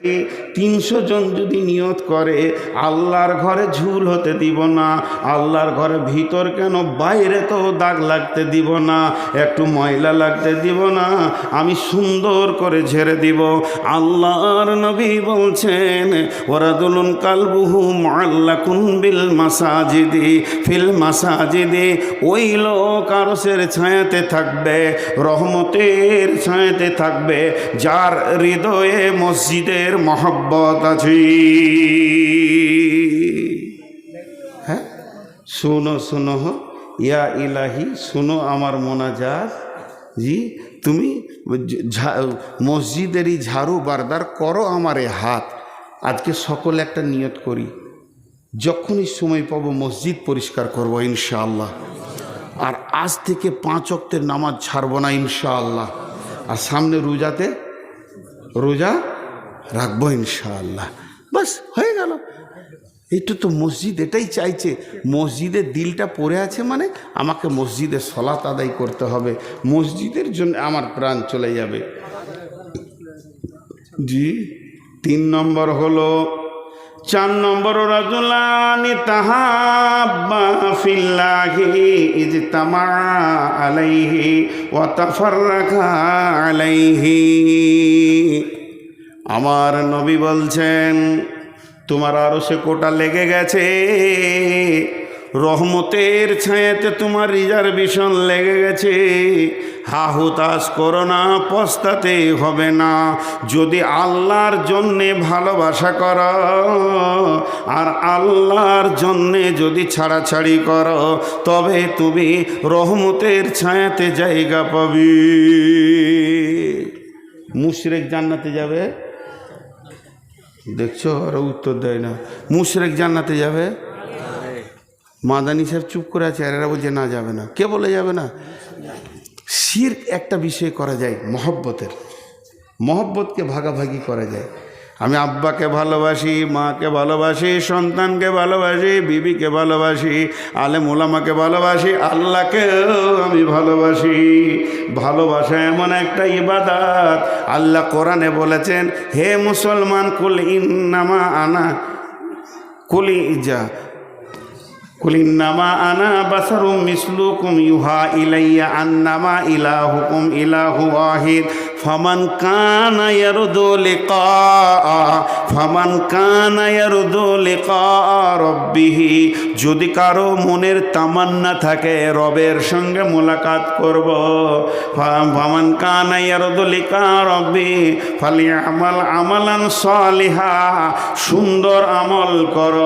ব্যক্তি তিনশো জন যদি নিয়ত করে, আল্লাহর ঘরে ঝুল হতে দিব না। আল্লাহর ঘরে ভিতর কেন বাইরে তো দাগ লাগতে দিব না, একটু ময়লা লাগতে দিব না, আমি সুন্দর করে ঝেড়ে দিব। আল্লাহর নবী বলছেন, ওরা দুলুন কালবুহু মাল্লা কুনবিল মাসাজিদি, ফিল মাসাজিদি। ওই লোক আরসের ছায়াতে থাকবে, রহমতের ছায়াতে থাকবে, যার হৃদয়ে মসজিদের মহব্বত আছে। হ্যাঁ? শুনো শুনো ইয়া ইলাহি, শুনো আমার মোনাজাত। জি, তুমি মসজিদেরই ঝাড়ু বারদার করো আমার এ হাত। আজকে সকলে একটা নিয়ত করি। যখনই সময় পাবো মসজিদ পরিষ্কার করব ইনশাআল্লাহ। আর আজ থেকে পাঁচ অক্তের নামাজ ছাড়বো না ইনশাআল্লাহ। আর সামনে রোজাতে রোজা রাখব ইনশাআল্লাহ। বাস, হয়ে গেল। এইটা তো মসজিদ এটাই চাইছে। মসজিদের দিলটা পড়ে আছে মানে আমাকে মসজিদে সলাত আদায় করতে হবে। মসজিদের জন্য আমার প্রাণ চলে যাবে। জি, তিন নম্বর হলো, চার নম্বর রাজুলানি তাহাব্বা ফিল্লাহি ইজতামা আলাইহি আলাইহি। আমার নবী বলছেন, তোমার আরও সে কোটা লেগে গেছে। রহমতের ছায়াতে তোমার রিজার্ভেশন লেগে গেছে। হা হুতাশ করো না, পস্তাতে হবে না। যদি আল্লাহর জন্যে ভালোবাসা করো, আর আল্লাহর জন্যে যদি ছাড়াছাড়ি করো, তবে তুমি রহমতের ছায়াতে জায়গা পাবি। মুশরেক জান্নাতে যাবে? দেখছ? আরও উত্তর দেয় না। মুশরেক জান্নাতে যাবে? মাদানি সাহেব চুপ করে আছে, আর এরা বলছে, না, যাবে না। কে বলে যাবে না? শির একটা বিষয় করা যায়, মহব্বতের। মহব্বতকে ভাগাভাগি করা যায়। আমি আব্বাকে ভালোবাসি, মাকে ভালোবাসি, সন্তানকে ভালোবাসি, বিবিকে ভালোবাসি আলে মোলামাকে ভালোবাসি, আল্লাহকেও আমি ভালোবাসি। ভালোবাসা এমন একটা ইবাদাত। আল্লাহ কোরআনে বলেছেন, হে মুসলমান, কুল ইন্নামা আনা, কুলি যা কুলিন্নামা আনা বাসারুম মিসলুকুম ইউহা ইলাইয়া আন্নামা ইলাহুকুম ইলাহু ওয়াহিদ। ফামান কানা ইয়ারদু লিকা, ফামান কানা রব্বিহি, যদি কারও মনের তামান্না থাকে, রবের সঙ্গে মোলাকাত করব। ফামান কানা ইয়ারদু রব্বি, ফালিয়ামাল আমালান সালিহা, সুন্দর আমল কর।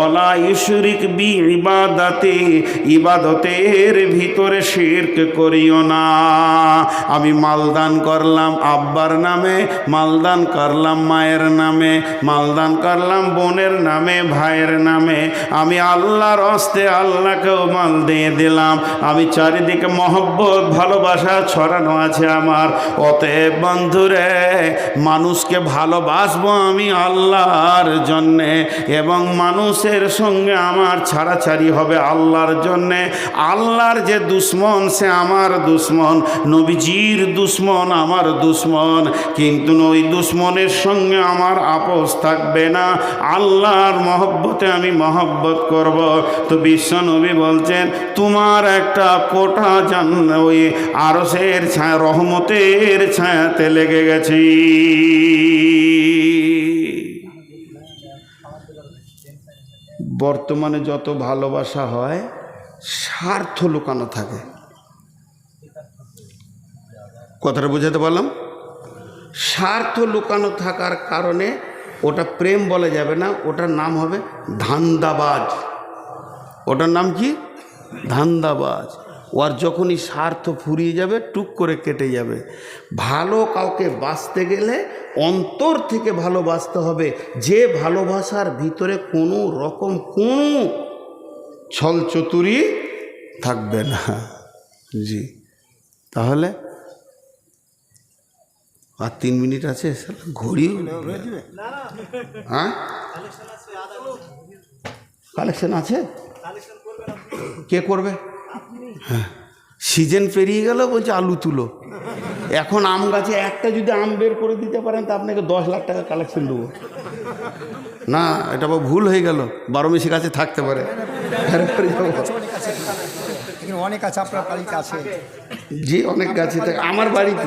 ওলা ইশরিক বি ইবাদাতে, ইবাদতের ভিতরে শিরক করিও না। আমি মালদান করলাম আব্বার নামে, মালদান করলাম মায়ের নামে, মালদান করলাম বোনের নামে, ভাইয়ের নামে। আমি আল্লাহর অস্তে আল্লাহকেও মাল দিয়ে দিলাম। আমি চারিদিকে মহব্বত, ভালোবাসা ছড়ানো আছে আমার। অতএব বন্ধুরে, মানুষকে ভালোবাসবো আমি আল্লাহর জন্যে এবং মানুষের সঙ্গে আমার ছাড়াছাড়ি হবে আল্লাহর জন্যে। আল্লাহর যে দুশ্মন, সে আমার দুশ্মন। নবীজির দুশ্মন আমার দুশ্মন, কিন্তু ওই দুশ্মনের সঙ্গে আমার আপোষ থাকবে না। আল্লাহর মহব্বতে আমি মহব্বত করব। তো বিশ্ব নবী বলছেন, তোমার একটা কোটা জান ওই আরসের ছায়া, রহমতের ছায়াতে লেগে গেছি। বর্তমানে যত ভালোবাসা হয়, স্বার্থ লুকানো থাকে। কথাটা বোঝাতে পারলাম? স্বার্থ লুকানো থাকার কারণে ওটা প্রেম বলা যাবে না, ওটার নাম হবে ধান্দাবাজ। ওটার নাম কি? ধান্দাবাজ। ওর যখনই স্বার্থ ফুরিয়ে যাবে, টুক করে কেটে যাবে। ভালো কাউকে বাঁচতে গেলে অন্তর থেকে ভালোবাসতে হবে। যে ভালোবাসার ভিতরে কোনো রকম কোনো ছল চতুরি থাকবে না। জি। তাহলে আর তিন মিনিট আছে ঘড়ি হ্যাঁ কালেকশন আছে কে করবে? হ্যাঁ। সিজন পেরিয়ে গেল বলছে আলু তুলো। এখন আম গাছে একটা যদি আম বের করে দিতে পারেন তা আপনাকে দশ লাখ টাকা কালেকশন দেবো। না এটা আবার ভুল হয়ে গেল। বারো মিশি গাছে থাকতে পারে। অনেক আছে আপনার আছে। জি অনেক গাছে থাকে আমার বাড়িতে।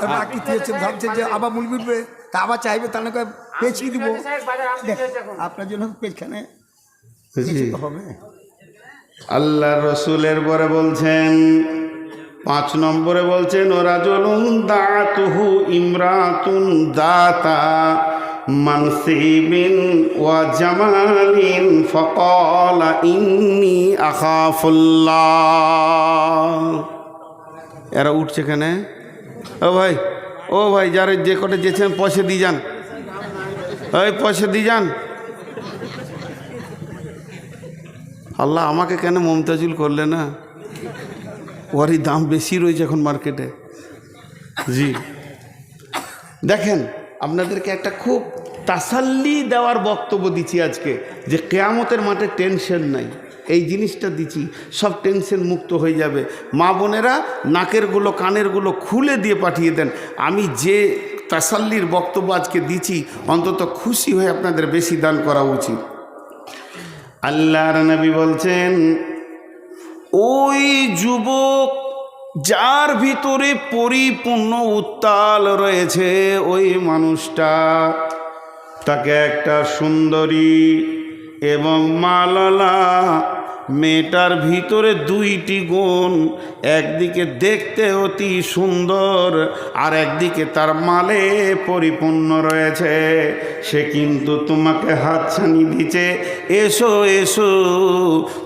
তারপর আকৃতি হচ্ছে ভাবছে যে আবার মূল উঠবে তা আবার চাইবে তাহলে কয় পেঁচিয়ে দিব। আপনার জন্য পেছখানে হবে। আল্লাহ রসুলের পরে বলছেন পাঁচ নম্বরে বলছেন ওরা জলুন দাতুহু ইমরাতুন দাতা মানসিবিন ওয়া জামালিন ফকালা ইন্নি আখাফুল্লাহ। এরা উঠছে কেন ও ভাই ও ভাই, যারা যে কটা যেছেন পয়সা দিয়ে যান। ওই পয়সা দিয়ে যান। আল্লাহ আমাকে কেন মমতাজুল করলে না? ওরই দাম বেশি রয়েছে এখন মার্কেটে। জি। দেখেন, আপনাদেরকে একটা খুব তাসাল্লি দেওয়ার বক্তব্য দিচ্ছি আজকে, যে কেয়ামতের মাঠে টেনশন নাই। এই জিনিসটা দিচ্ছি, সব টেনশন মুক্ত হয়ে যাবে। মা বোনেরা নাকেরগুলো কানেরগুলো খুলে দিয়ে পাঠিয়ে দেন। আমি যে তাসাল্লির বক্তব্য আজকে দিচ্ছি, অন্তত খুশি হয়ে আপনাদের বেশি দান করা উচিত। আল্লাহর নবী বলছেন, ওই যুবক যার ভিতরে পরিপূর্ণ উত্তাল রয়েছে, ওই মানুষটা তাকে একটা সুন্দরী এবং মালালা মেয়েটার ভিতরে দুইটি গুণ, একদিকে দেখতে অতি সুন্দর আর একদিকে তার মালে পরিপূর্ণ রয়েছে। সে কিন্তু তোমাকে হাতছানি দিচ্ছে এসো এসো।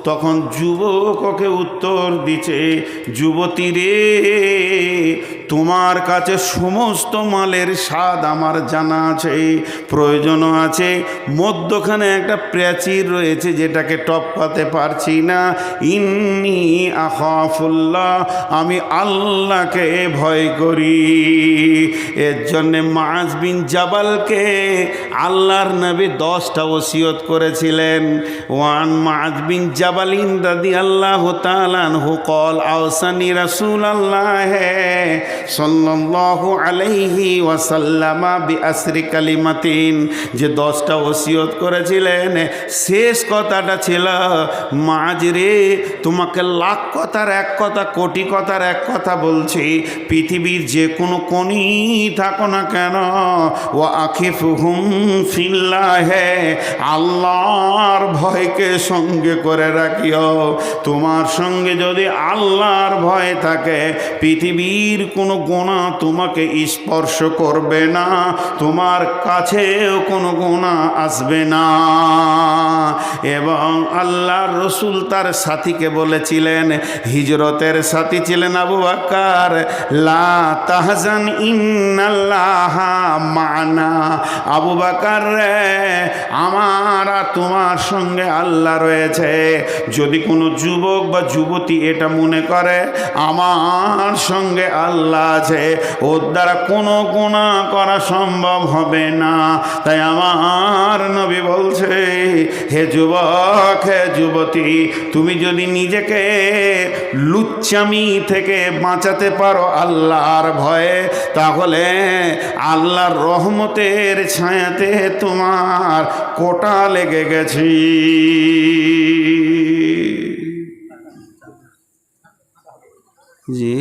তখন যুবক ওকে উত্তর দিচ্ছে যুবতী রে, তোমার কাছে সমস্ত মালের স্বাদ আমার জানা আছে, প্রয়োজনও আছে। মধ্যখানে একটা প্রাচীর রয়েছে যেটাকে টপকাতে পারছি না ইন্নি আখাফুল্লাহ, আমি আল্লাহকে ভয় করি। এর জন্যে মাজ বিন জাবালকে আল্লাহর নবী দশটা ওসিয়ত করেছিলেন। ওয়ান মাজ বিন জাবালিন দাদি আল্লাহ তালানহু কল আওসানি রাসুল আল্লাহ সাল্লাল্লাহু আলাইহি ওয়াসাল্লামা বি আসরি কালিমাতিন। যে দশটা ওসিয়ত করেছিলেন, শেষ কথাটা ছিল মাঝ রে তোমাকে লাখ কথার এক কথা, কোটি কথার এক কথা বলছি। পৃথিবীর যে কোনো কোনি থাকো না কেন। ও আখিফ হুম ফিল্লাহে, আল্লাহর ভয়কে সঙ্গে করে রাখিও। তোমার সঙ্গে যদি আল্লাহর ভয় থাকে, পৃথিবীর কোনো গোনা তোমাকে স্পর্শ করবে না। তোমার কাছেও কোনো গোনা আসবে না। এবং আল্লাহর রসুল তার সাথীকে বলেছিলেন, হিজরতের সাথী ছিলেন আবু বাক্কার লা ইন্নাল্লাহ মানা। আবু বাকার রে আমার আর তোমার সঙ্গে আল্লাহ রয়েছে। যদি কোনো যুবক বা যুবতী এটা মনে করে, আমার সঙ্গে আল্লাহ আছে। ওর দ্বারা কোনো গুণা করা সম্ভব হবে না। তাই আমার নবী বলছে, হে যুবক, হে যুবতী তুমি যদি নিজেকে লুচ্চামি থেকে বাঁচাতে পারো আল্লাহর ভয়ে তাহলে আল্লাহর রহমতের ছায়াতে তোমার কোটা লেগে গেছি। জি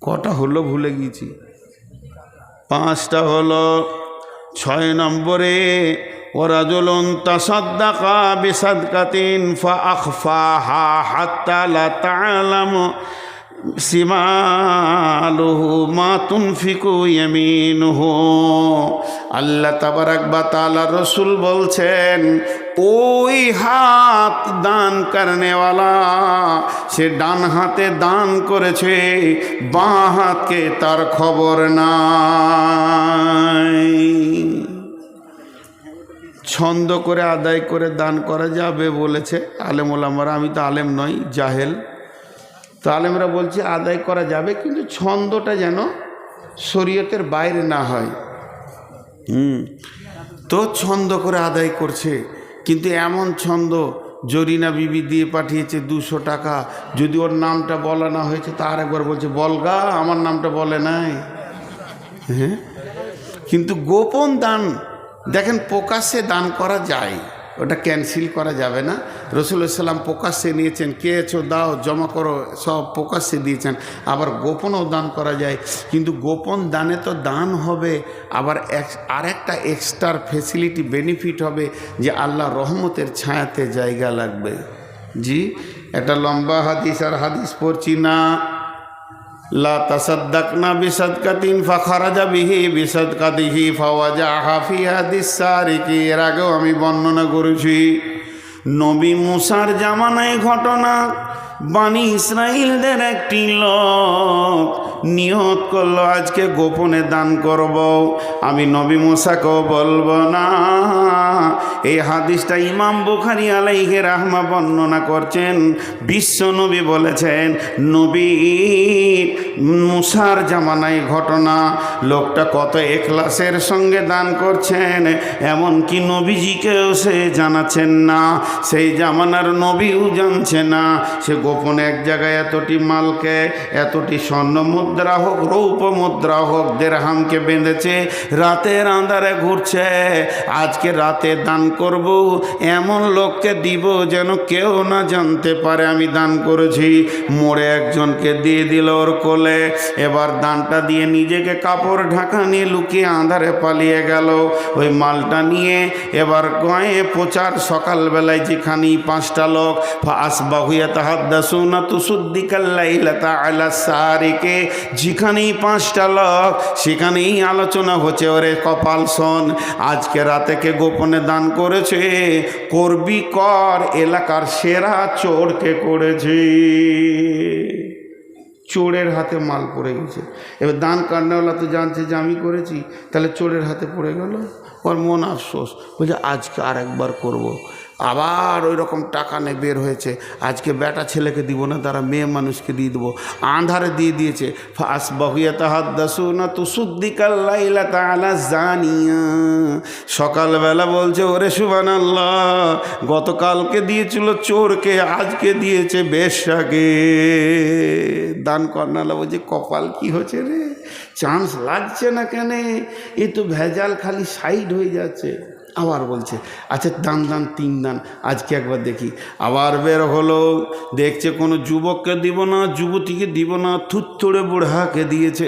কটা হলো ভুলে গেছি পাঁচটা হলো ছয় নম্বরে তাসাদ্দাকা বিসাদকাতিন ফা আখফাহা হাত্তা লা তা'লামু সিমালুহু মা তুনফিকু ইয়ামিনুহু। আল্লাহ তাবারাক বা তাআলা রসুল বলছেন, ওই হাত দান করনেওয়ালা, সে ডান হাতে দান করেছে, বাঁ হাতকে তার খবর নাই। ছন্দ করে আদায় করে দান করা যাবে বলেছে আলেম ওলামারা আমি তো আলেম নই, জাহেল। তো আলেমরা বলছে আদায় করা যাবে, কিন্তু ছন্দটা যেন শরীয়তের বাইরে না হয়। হুম। তো ছন্দ করে আদায় করছে, কিন্তু এমন ছন্দ জরিনা বিবি দিয়ে পাঠিয়েছে দুশো টাকা, যদি ওর নামটা বলা না হয়েছে তার একবার বলছে, বলগা, আমার নামটা বলে নাই। হ্যাঁ? কিন্তু গোপন দান দেখেন প্রকাশ্যে দান করা যায়, ওটা ক্যান্সেল করা যাবে না। রসুল রসুলাম প্রকাশ্যে নিয়েছেন কেছো দাও, জমা করো, সব প্রকাশ্যে দিয়েছেন। আবার গোপনও দান করা যায়, কিন্তু গোপন দানে তো দান হবে, আবার আর একটা এক্সট্রা ফেসিলিটি বেনিফিট হবে যে আল্লাহ রহমতের ছায়াতে জায়গা লাগবে। জি, একটা লম্বা হাদিস আর হাদিস পড়ছি না। লা তাসাদ্দাকনা বিসাদকাতিন ফাখারাজা বিহি বিসাদকাতিহি ফাওয়াজাহা ফি হাদিস সারিকি। এর আগেও আমি বর্ণনা করেছি, নবী মুসার জামানায় ঘটনা, বানি ইসরায়েলদের একটি লোক নিয়ত করল, আজকে গোপনে দান করব। আমি নবী মুসাকেও বলব, না এই হাদিসটা ইমাম বুখারি আলাইহে রাহমা বর্ণনা করছেন। বিশ্ব নবী বলেছেন, নবী, মুসার জামানায় ঘটনা, লোকটা কত এখলাসের সঙ্গে দান করছেন, এমনকি নবীজিকেও সে জানাচ্ছেন না। সেই জামানার নবীও জানছে না। সে গোপনে এক জায়গায় এতটি মালকে, এতটি স্বর্ণ মুদ্রা হোক রৌপ মুদ্রা হোক, দেড়হামকে বেঁধেছে, রাতের আন্ধারে ঘুরছে। আজকে রাতে দান করব, এমন লোককে দিব যেন কেউ না জানতে পারে। আমি দান করেছি, মোড়ে একজনকে দিয়ে দিল ওর কোলে। এবার দানটা দিয়ে নিজেকে কাপড় ঢাকা নিয়ে লুকিয়ে আঁধারে পালিয়ে গেল। ওই মালটা নিয়ে এবার গয়ে প্রচার সকালবেলায় যেখানে পাঁচটা লোক আসবাহুয়া তাহাদ্দাসুনা তুসুদ্দিকাল্লাইলাতা আলা সারিকে। যেখানেই পাঁচটা লোক, সেখানেই আলোচনা হচ্ছে, ওরে কপাল শোন, আজকে রাতে কে গোপনে দান করেছে, করবি কর, এলাকার সেরা চোরকে করেছে। চোরের হাতে মাল পড়ে গেছে। এবার দান কান্নাওয়ালা তো জানছে যে আমি করেছি, তাহলে চোরের হাতে পড়ে গেল। ওর মন আফসোস, বলছে, আজকে আর একবার করব। আবার ওই রকম টাকা নিয়ে বের হয়েছে। আজকে বেটা ছেলেকে দিব না, তারা মেয়ে মানুষকে দিয়ে দেবো। আন্ধারে দিয়ে দিয়েছে। ফাঁস বাহুয়া তাহার দাসু না তু তো সুদ্দিকাল্লাইলা তালা জানিয়া সকালবেলা বলছে, ওরে সুবান আল্লাহ গতকালকে দিয়েছিল চোরকে, আজকে দিয়েছে বেশাকে। দান কর্নালা বলছে, কপাল কি হচ্ছে রে? চান্স লাগছে না কেন? এ তো ভেজাল খালি সাইড হয়ে যাচ্ছে। আবার বলছে আচ্ছা দান দান, তিন দান, আজকে একবার দেখি। আবার বের হলো, দেখছে কোনো যুবককে দিব না, যুবতীকে দিব না থুত্তরে বুড়াকে দিয়েছে।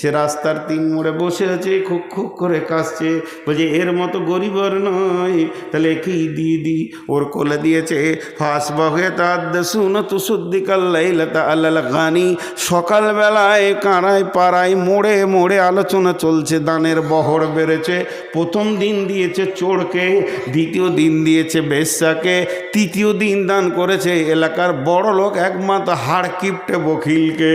সে রাস্তার তিন মোড়ে বসে আছে খুব খুব করে কাশছে বলছে, এর মতো গরিব আর নয়, তাহলে একেই দিয়ে দি ওর কোলে দিয়েছে? ফাঁস বাহে তার শুনো তো সুদ্দিকাল্লাইলতা আল্লাহ গানি। সকালবেলায় কাঁড়ায় পাড়ায় মোড়ে মোড়ে আলোচনা চলছে, দানের বহর বেড়েছে। প্রথম দিন দিয়েছে চোরকে, দ্বিতীয় দিন দিয়েছে বেশ্যাকে, তৃতীয় দিন দান করেছে এলাকার বড় লোক একমাত্র হাড় কিপটে বকিলকে